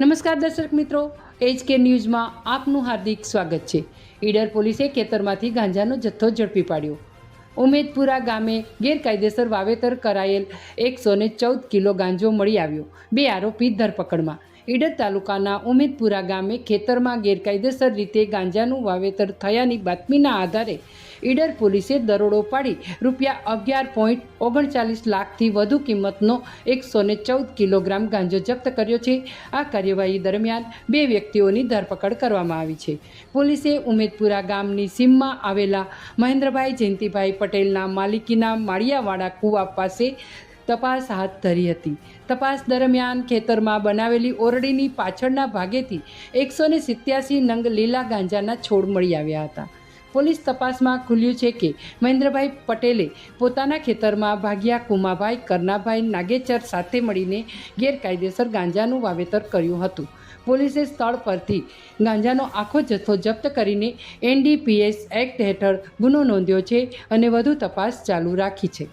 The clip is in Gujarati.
નમસ્કાર દર્શક મિત્રો એચ કે ન્યૂઝમાં આપનું હાર્દિક સ્વાગત છે. ઈડર પોલીસે ખેતરમાંથી ગાંજાનો જથ્થો ઝડપી પાડ્યો. ઉમેદપુરા ગામે ગેરકાયદેસર વાવેતર કરાયેલ એકસો ને ચૌદ કિલો ગાંજો મળી આવ્યો. બે આરોપી ધરપકડમાં. ઈડર તાલુકાના ઉમેદપુરા ગામે ખેતરમાં ગેરકાયદેસર રીતે ગાંજાનું વાવેતર થયાની બાતમીના આધારે ઈડર પોલીસે દરોડો પાડી રૂપિયા અગિયાર પોઈન્ટ ઓગણચાલીસ લાખથી વધુ કિંમતનો એકસો ને ચૌદ કિલોગ્રામ ગાંજો જપ્ત કર્યો છે. આ કાર્યવાહી દરમિયાન બે વ્યક્તિઓની ધરપકડ કરવામાં આવી છે. પોલીસે ઉમેદપુરા ગામની સીમમાં આવેલા મહેન્દ્રભાઈ જયંતિભાઈ પટેલના માલિકીના માળિયાવાડા કુવા પાસે તપાસ હાથ ધરી હતી. તપાસ દરમિયાન ખેતરમાં બનાવેલી ઓરડીની પાછળના ભાગેથી એકસો ને સિત્યાસી નંગ લીલા ગાંજાના છોડ મળી આવ્યા હતા. પોલીસ તપાસમાં ખુલ્યું છે કે મહેન્દ્રભાઈ પટેલે પોતાના ખેતરમાં ભાગ્યા કુમાભાઈ, કરનાભાઈ નાગેચર સાથે મળીને ગેરકાયદેસર ગાંજાનું વાવેતર કર્યું હતું. પોલીસે સ્થળ પરથી ગાંજાનો આખો જથ્થો જપ્ત કરીને એનડીપીએસ એક્ટ હેઠળ ગુનો નોંધ્યો છે અને વધુ તપાસ ચાલુ રાખી છે.